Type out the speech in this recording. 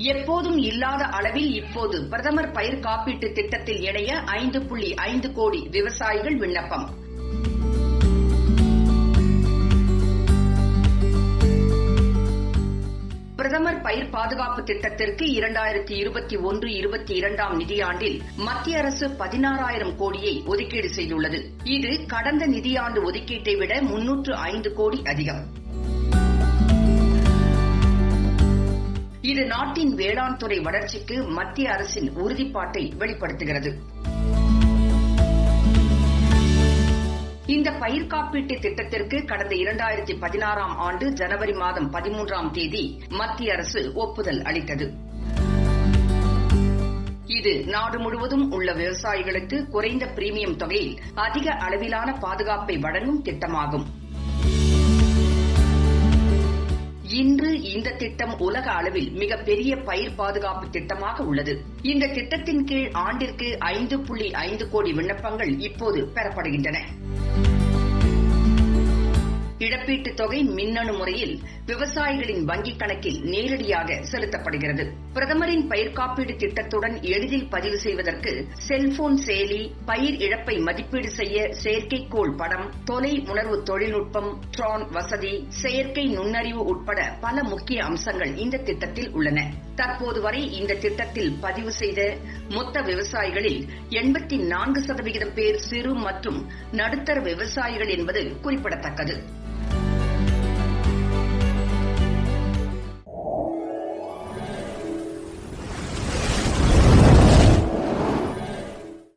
எப்போதும் இல்லாத அளவில் இப்போது பிரதமர் பயிர் காப்பீட்டு திட்டத்தில் இணைய ஐந்து புள்ளி ஐந்து கோடி விவசாயிகள் விண்ணப்பம். பிரதமர் பயிர் பாதுகாப்பு திட்டத்திற்கு இரண்டாயிரத்தி இருபத்தி ஒன்று இருபத்தி இரண்டாம் நிதியாண்டில் மத்திய அரசு பதினாறாயிரம் கோடியை ஒதுக்கீடு செய்துள்ளது. இது கடந்த நிதியாண்டு ஒதுக்கீட்டை விட முன்னூற்று ஐந்து கோடி அதிகம். இது நாட்டின் வேளாண் துறை வளர்ச்சிக்கு மத்திய அரசின் உறுதிப்பாட்டை வெளிப்படுத்துகிறது. இந்த பயிர் காப்பீட்டு திட்டத்திற்கு கடந்த இரண்டாயிரத்தி பதினாறாம் ஆண்டு ஜனவரி மாதம் பதிமூன்றாம் தேதி மத்திய அரசு ஒப்புதல் அளித்தது. இது நாடு முழுவதும் உள்ள விவசாயிகளுக்கு குறைந்த பிரீமியம் தொகையில் அதிக அளவிலான பாதுகாப்பை வழங்கும் திட்டமாகும். திட்டம் உலக அளவில் மிகப்பெரிய பயிர் பாதுகாப்பு திட்டமாக உள்ளது. இந்த திட்டத்தின் கீழ் ஆண்டிற்கு ஐந்து புள்ளி ஐந்து கோடி விண்ணப்பங்கள் இப்போது பெறப்படுகின்றன. இழப்பீட்டுத் தொகை மின்னணு முறையில் விவசாயிகளின் வங்கிக் கணக்கில் நேரடியாக செலுத்தப்படுகிறது. பிரதமரின் பயிர் காப்பீடு திட்டத்துடன் எளிதில் பதிவு செய்வதற்கு செல்போன் செயலி பயிர் இழப்பை மதிப்பீடு செய்ய செயற்கைக்கோள் படம் தொலை உணர்வு தொழில்நுட்பம் ட்ரான் வசதி செயற்கை நுண்ணறிவு உட்பட பல முக்கிய அம்சங்கள் இந்த திட்டத்தில் உள்ளன. தற்போது வரை இந்த திட்டத்தில் பதிவு செய்த மொத்த விவசாயிகளில் எண்பத்தி நான்கு சதவிகிதம் பேர் சிறு மற்றும் நடுத்தர விவசாயிகள் என்பது குறிப்பிடத்தக்கது.